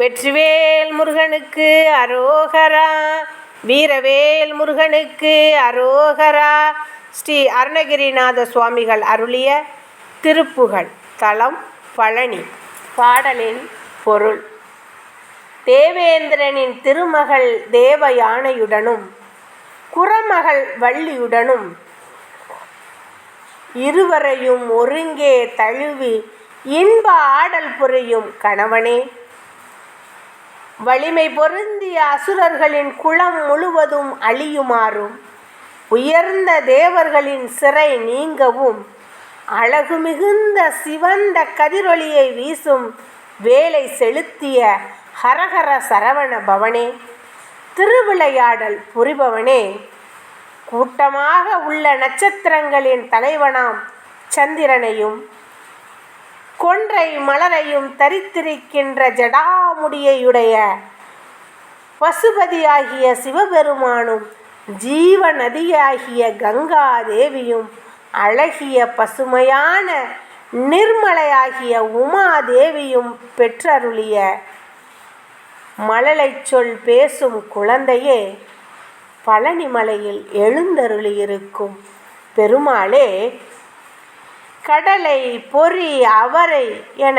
வெற்றிவேல் முருகனுக்கு அரோகரா வீரவேல் முருகனுக்கு அரோகரா. ஸ்ரீ அருணகிரிநாத சுவாமிகள் அருளிய திருப்புகழ் தலம் பழனி. பாடலின் பொருள் தேவேந்திரனின் திருமகள் தேவ யானையுடனும் குறமகள் வள்ளியுடனும் இருவரையும் ஒருங்கே தழுவி இன்ப ஆடல் புரியும் கணவனே. வலிமை பொருந்திய அசுரர்களின் குளம் முழுவதும் அழியுமாறும் உயர்ந்த தேவர்களின் சிறை நீங்கவும் அழகு மிகுந்த சிவந்த கதிரொளியை வீசும் வேலை செலுத்திய ஹரஹர சரவண பவனே திருவிளையாடல் புரிபவனே. கூட்டமாக உள்ள நட்சத்திரங்களின் தலைவனாம் சந்திரனையும் கொன்றை மலரையும் தரித்திருக்கின்ற ஜடாமுடியையுடைய பசுபதியாகிய சிவபெருமானும் ஜீவ நதியாகிய கங்கா தேவியும் அழகிய பசுமையான நிர்மலையாகிய உமாதேவியும் பெற்றருளிய மழலை சொல் பேசும் குழந்தையே பழனிமலையில் எழுந்தருளியிருக்கும் பெருமாளே கடலை பொறி அவரை என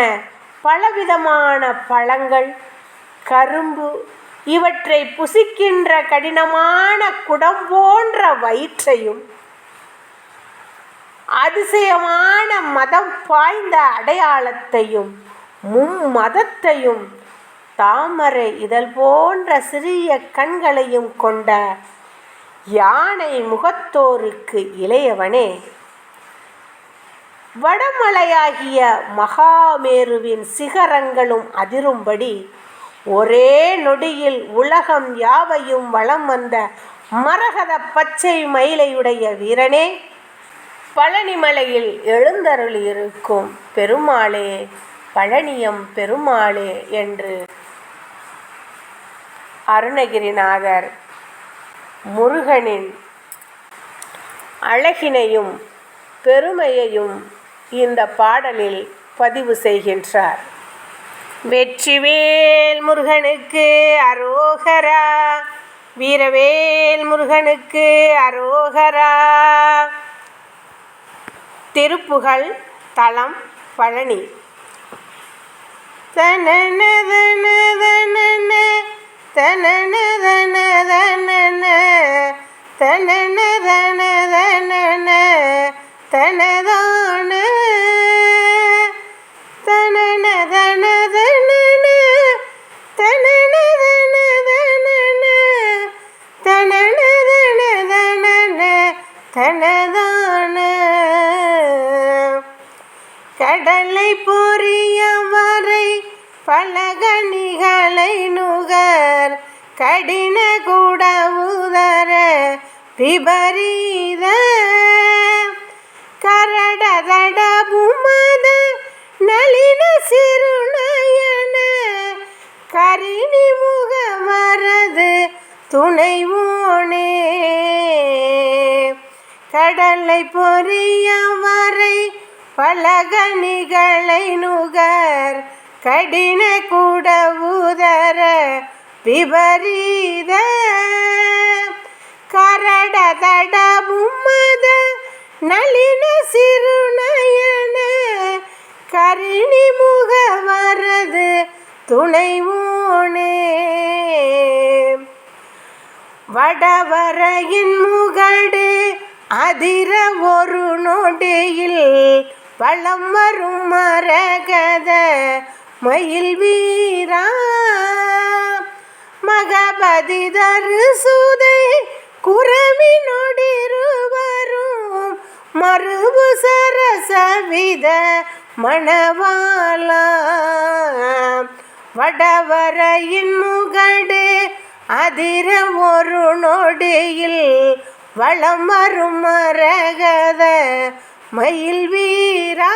பலவிதமான பழங்கள் கரும்பு இவற்றை புசிக்கின்ற கடினமான குடம் போன்ற வயிற்றையும் அதிசயமான மதம் பாய்ந்த அடையாளத்தையும் மும்மதத்தையும் தாமரை இதழ் போன்ற சிறிய கண்களையும் கொண்ட யானை முகத்தோருக்கு இளையவனே. வடமலையாகிய மகாமேருவின் சிகரங்களும் அதிரும்படி ஒரே நொடியில் உலகம் யாவையும் வலம் வந்த மரகத பச்சை மயிலையுடைய வீரனே பழனிமலையில் எழுந்தருளியிருக்கும் பெருமாளே பழனியம் பெருமாளே என்று அருணகிரிநாதர் முருகனின் அழகினையும் பெருமையையும் இந்த பாடலில் பதிவு செய்கின்றார். வெற்றிவேல் முருகனுக்கு அரோகரா வீரவேல் முருகனுக்கு அரோகரா திருப்புகழ் தளம் பழனி. தனன தனன தனன தனன தனன தனன தன தனதான கடலை பொறியவரை பலகனிகளை நுகர் கடின கூட உதர விபரீத துணைவோனே கடலை பொறிய வரை பலகனிகளை நுகர் கடின கூட உதர விபரீத. கரட மும்மத நளின சிறுநயன கரிணி முகவரது துணைவோனே வடவரையின் முகடு அதிர ஒரு நொடியில் வளம் வரும் மரகத மயில் வீரா. மகபதி தருசுதை குரவி நொடிருவரும் மறுபு சரசவித மணவாலா வடவரையின் முகடு அதிர ஒரு நொடியில் வளம் வரும் மரகத மயில் வீரா.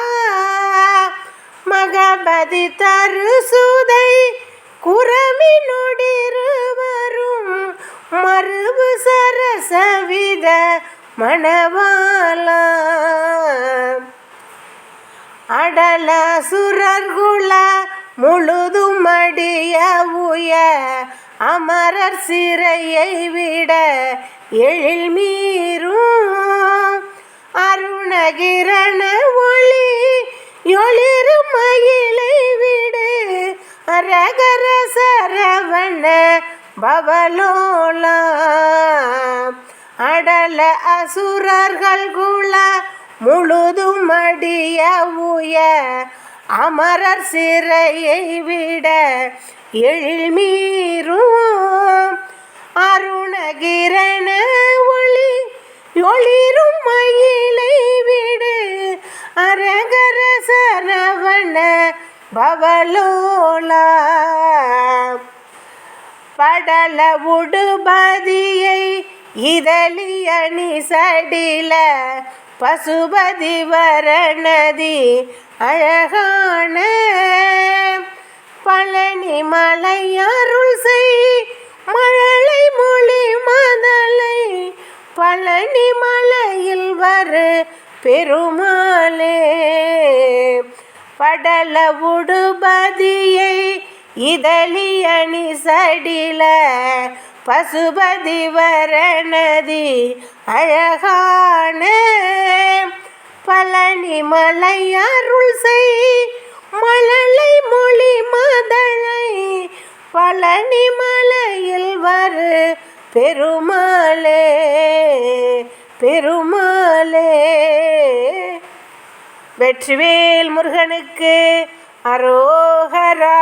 மகபதி தருசுதை குரவி நொடிருவரும் மறுபு சரசவித மணவாலா அடல சுரர்குல முழுதும் அடிய உய அமரர் சிறையை விட எழில் மீறும் அருணகிரண ஒளி எழிறு மயிலை விடு. அரகர சரவண பவலோலா. அடல அசுரர்கள் குல முழுதும் அடிய உய அமரர் சிறையை விட எழில் மீறும் அருணகிரண ஒளி ஒளிரும் மயிலை விடு. அரகர சரவண பவலோலா. படல உடுபதியை இதழியணி சடில. பசுபதி வரணதி அழகான பழனி மலை அருள் செய். மழலை மொழி மதலை பழனி மலையில் வரு பெருமாளே. படல உடுபதியை இதழியணி சடில பசுபதி வரணதி அழகான பழனி மலை அருள் செய் மழலை மொழி மதனை பழனி மலையில் வரு பெருமாளே பெருமாளே. வெற்றிவேல் முருகனுக்கு அரோகரா.